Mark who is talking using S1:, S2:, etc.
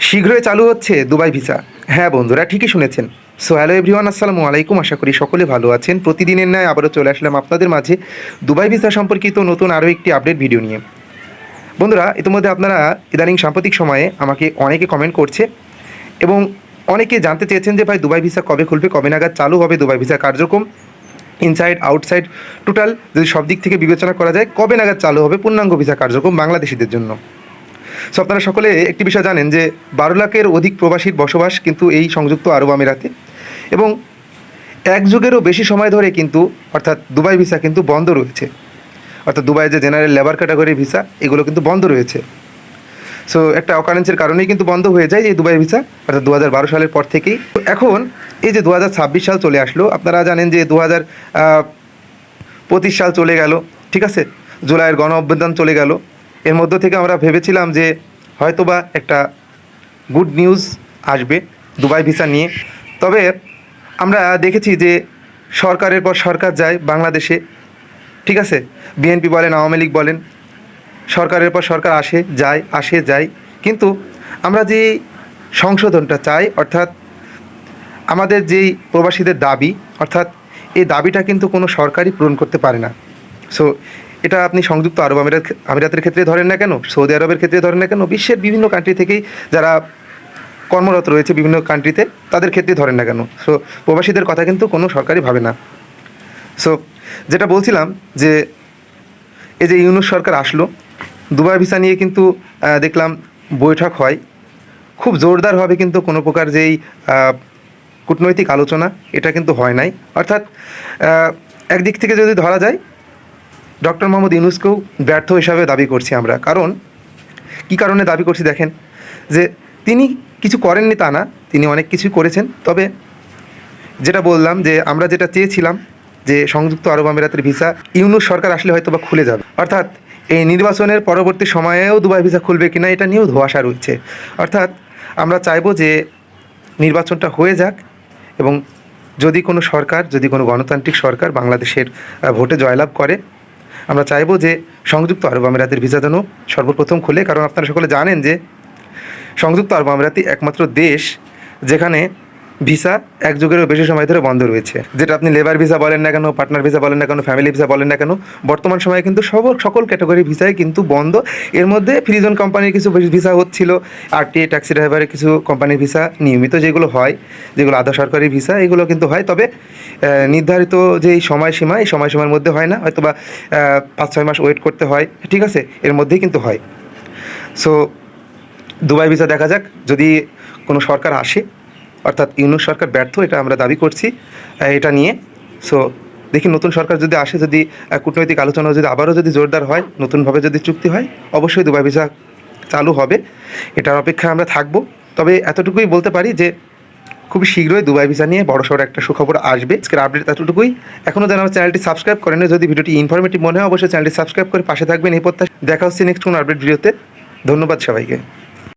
S1: শীঘ্রই চালু হচ্ছে দুবাই ভিসা। হ্যাঁ বন্ধুরা, ঠিকই শুনেছেন। সো হ্যালো এভরিওয়ান আসসালামু আলাইকুম। আশা করি সকলে ভালো আছেন। প্রতিদিনের ন্যায় আবারও চলে আসলাম আপনাদের মাঝে দুবাই ভিসা সম্পর্কিত নতুন আরও একটি আপডেট ভিডিও নিয়ে। বন্ধুরা, ইতিমধ্যে আপনারা ইদানিং সাম্প্রতিক সময়ে আমাকে অনেকে কমেন্ট করছে এবং অনেকে জানতে চেয়েছেন যে, ভাই, দুবাই ভিসা কবে খুলবে? কবে নাগাদ চালু হবে দুবাই ভিসা কার্যক্রম? ইনসাইড আউটসাইড টোটাল যদি সব দিক থেকে বিবেচনা করা যায়, কবে নাগাদ চালু হবে পূর্ণাঙ্গ ভিসা কার্যক্রম বাংলাদেশিদের জন্য? সো আপনারা সকলে একটি বিষয় জানেন যে বারো লাখের অধিক প্রবাসীর বসবাস কিন্তু এই সংযুক্ত আরব আমিরাতে। এবং এক যুগেরও বেশি সময় ধরে কিন্তু অর্থাৎ দুবাই ভিসা কিন্তু বন্ধ রয়েছে। অর্থাৎ দুবাই যে জেনারেল লেবার ক্যাটাগরি ভিসা, এগুলো কিন্তু বন্ধ রয়েছে। সো একটা অকারেন্সের কারণেই কিন্তু বন্ধ হয়ে যায় এই দুবাই ভিসা, অর্থাৎ দু হাজার বারো সালের পর থেকেই। তো এখন এই যে দু হাজার ছাব্বিশ সাল চলে আসলো, আপনারা জানেন যে দু হাজার পঁচিশ সাল চলে গেল, ঠিক আছে? জুলাইয়ের গণ অভ্যুত্থান চলে গেল। এর মধ্য থেকে আমরা ভেবেছিলাম যে হয়তোবা একটা গুড নিউজ আসবে দুবাই ভিসা নিয়ে। তবে আমরা দেখেছি যে সরকারের পর সরকার যায় বাংলাদেশে। ঠিক আছে? বিএনপি বলেন, আওয়ামী লীগ বলেন, সরকারের পর সরকার আসে, যায় আসে, যায়। কিন্তু আমরা যে সংশোধনটা চাই, অর্থাৎ আমাদের যেই প্রবাসীদের দাবি, অর্থাৎ এই দাবিটা কিন্তু কোনো সরকারই পূরণ করতে পারে না। সো এটা আপনি সংযুক্ত আরব আমিরাত আমিরাতের ক্ষেত্রে ধরেন না কেন? সৌদি আরবের ক্ষেত্রে ধরেন না কেন? বিশ্বের বিভিন্ন কান্ট্রি থেকেই যারা কর্মরত রয়েছে বিভিন্ন কান্ট্রিতে তাদের ক্ষেত্রে ধরেন না কেন? সো প্রবাসীদের কথা কিন্তু কোনো সরকারই ভাবে না। সো যেটা বলছিলাম যে, এই যে ইউনুস সরকার আসলো দুবাই ভিসা নিয়ে কিন্তু দেখলাম বৈঠক হয়। খুব জোরদারভাবে কিন্তু কোনো প্রকার যেই কূটনৈতিক আলোচনা, এটা কিন্তু হয় নাই। অর্থাৎ একদিক থেকে যদি ধরা যায় ডক্টর মোহাম্মদ ইউনুসকেও ব্যর্থ হিসাবে দাবি করছি আমরা। কারণ, কী কারণে দাবি করছি দেখেন? যে তিনি কিছু করেননি তা না, তিনি অনেক কিছুই করেছেন। তবে যেটা বললাম যে আমরা যেটা চেয়েছিলাম যে সংযুক্ত আরব আমিরাতের ভিসা, ইউনুস সরকার আসলে হয়তো বা খুলে যাবে। অর্থাৎ এই নির্বাচনের পরবর্তী সময়েও দুবাই ভিসা খুলবে কিনা এটা নিয়েও ধোয়াশা রয়েছে। অর্থাৎ আমরা চাইব যে নির্বাচনটা হয়ে যাক এবং যদি কোনো সরকার, যদি কোনো গণতান্ত্রিক সরকার বাংলাদেশের ভোটে জয়লাভ করে আমরা চাইব যে সংযুক্ত আরব আমিরাতের ভিসা যেন সর্বপ্রথম খুলে, কারণ আপনারা সকলে জানেন যে সংযুক্ত আরব আমিরাতি একমাত্র দেশ যেখানে ভিসা এক যুগেরও বেশি সময় ধরে বন্ধ রয়েছে। যেটা আপনি লেবার ভিসা বলেন না কেন পার্টনার ভিসা বলেন না কেন ফ্যামিলি ভিসা বলেন না কেন, বর্তমান সময়ে কিন্তু সব, সকল ক্যাটাগরি ভিসাই কিন্তু বন্ধ। এর মধ্যে ফ্রিজন কোম্পানির কিছু ভিসা হচ্ছিল আরটিএ ট্যাক্সি ড্রাইভারের কিছু কোম্পানির ভিসা নিয়মিত যেগুলো হয়, যেগুলো আধা সরকারি ভিসা এগুলো কিন্তু হয়। তবে নির্ধারিত যে সময়সীমা, এই সময়সীমার মধ্যে হয় না। হয়তো বা পাঁচ, ছয় মাস ওয়েট করতে হয়। ঠিক আছে, এর মধ্যেই কিন্তু হয়। সো দুবাই ভিসা দেখা যাক, যদি কোনো সরকার আসে অর্থাৎ ইউনুস সরকার ব্যর্থ, এটা আমরা দাবি করছি এটা নিয়ে। সো দেখি নতুন সরকার যদি আসে, যদি কূটনৈতিক আলোচনা যদি আবারও যদি জোরদার হয়, নতুনভাবে যদি চুক্তি হয়, অবশ্যই দুবাই ভিসা চালু হবে। এটার অপেক্ষায় আমরা থাকব। তবে এতটুকুই বলতে পারি যে, খুব শীঘ্রই দুবাই ভিসা নিয়ে বড় সড়ো একটা সুখবর আসবে। আজকের আপডেট এতটুকুই। এখনও যেন আমার চ্যানেলটি সাবস্ক্রাইব করেন যদি ভিডিওটি ইনফরমেটিভ মনে হয়, অবশ্যই চ্যানেলটি সাবস্ক্রাইব করে পাশে থাকবেন। এই প্রত্যাশা দেখা হচ্ছে নেক্সট কোনো আপডেট ভিডিওতে ধন্যবাদ সবাইকে।